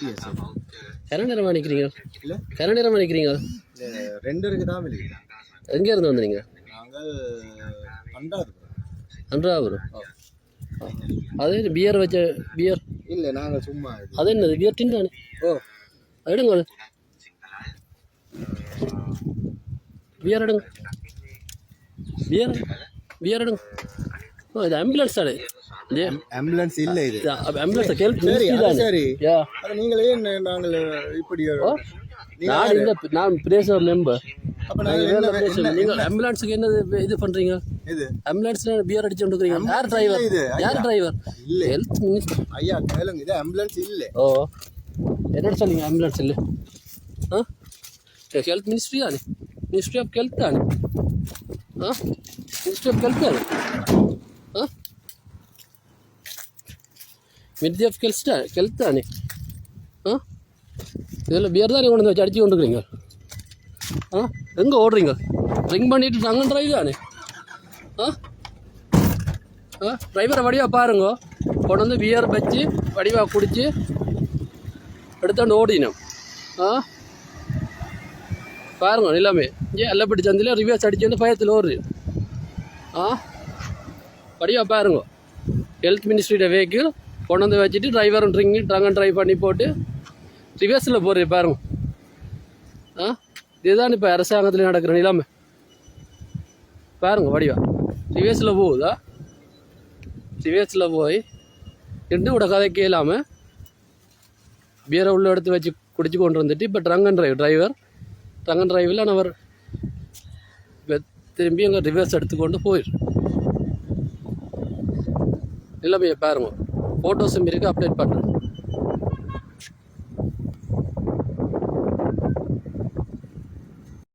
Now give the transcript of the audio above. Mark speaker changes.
Speaker 1: TDS
Speaker 2: கரை நேரமாக நிற்கிறீங்க
Speaker 1: இல்லை.
Speaker 2: கரை நேரமாக நிற்கிறீங்க
Speaker 1: தான் வெளியே
Speaker 2: எங்கே இருந்து வந்தீங்க?
Speaker 1: நாங்கள் அண்டாது
Speaker 2: அன்றாவூர் அது என்ன பியர் வச்ச பியர்
Speaker 1: இல்லை நாங்கள் சும்மா
Speaker 2: அது என்னது பியர் டின் தானே
Speaker 1: ஓ.
Speaker 2: எடுங்க அது பியர் எடுங்க. பியர் பியர் எடுங்க. ஓ இது ஆம்புலன்ஸ் தானே இது
Speaker 1: ஆம்புலன்ஸ் இல்லை இது.
Speaker 2: ஆம்புலன்ஸ் கேள்வி
Speaker 1: சரி சரி.
Speaker 2: யா
Speaker 1: அது நீங்களே என்ன நாங்கள் இப்படி
Speaker 2: ஓ நான் இந்த நான் பிரேச மெம்பர்
Speaker 1: அப்போ
Speaker 2: நீங்கள் ஆம்புலன்ஸுக்கு என்ன இது பண்ணுறீங்க
Speaker 1: இது.
Speaker 2: ஆம்புலன்ஸ்ல பியர் அடிச்சு வந்துருக்கீங்க யார் டிரைவர் யார் டிரைவர்
Speaker 1: இல்லை.
Speaker 2: ஹெல்த் மினிஸ்டர்
Speaker 1: ஐயா கேளுங்க. இது ஆம்புலன்ஸ் இல்லை.
Speaker 2: ஓ. என்னோட சொன்னீங்க ஆம்புலன்ஸ் இல்லை? ஆ? ஹெல்த் மினிஸ்ட்ரி தானே மினிஸ்ட்ரி ஆஃப் ஹெல்த் தானே ஆ? மினிஸ்ட்ரி ஆஃப் ஹெல்த் தானே மினிஸ்ட்ரி ஆஃப் கெல்ஸ்டா தானே தானே ஆ இதில் பியர் தானே கொண்டு வந்து வச்சு அடித்து கொண்டுருக்கீங்க ஆ எங்கே ஓடுறீங்க ட்ரிங்க் பண்ணிட்டு அங்கே டிரைவ் தானே ஆ ஆ டிரைவரை வடிவாக பாருங்க கொண்டு வந்து பியர் வச்சு வடிவாக குடித்து எடுத்தாண்டு ஓடினோம் ஆ பாருங்க எல்லாமே இங்கே எல்லப்பட்டி சந்தில் ரிவர்ஸ் வந்து பயத்தில் ஓடுது ஆ வடிவாக பாருங்க ஹெல்த் மினிஸ்ட்ரியோட வெஹிக்கிள் கொண்டு வந்து வச்சுட்டு டிரைவரும் ட்ரிங் ட்ரங்க் ட்ரைவ் பண்ணி போட்டு ரிவர்ஸில் போகிற பாருங்க. ஆ? இதுதான் இப்போ அரசாங்கத்தில் நடக்கிற நிலைமை. பாருங்க வடிவா ரிவர்ஸில் போகுதா? ரிவர்ஸில் போய் நின்று கூட கதை கேளாமல் பீரை உள்ள எடுத்து வச்சு குடிச்சு கொண்டு வந்துட்டு இப்போ drunk and drive driver drunk and டிரைவில் அவர் இப்போ திரும்பி அங்கே ரிவர்ஸ் எடுத்துக்கொண்டு போயிரு. நிலைமையை பாருங்க. ஃபோட்டோஸும் இருக்குது அப்டேட் பண்ணுறேன்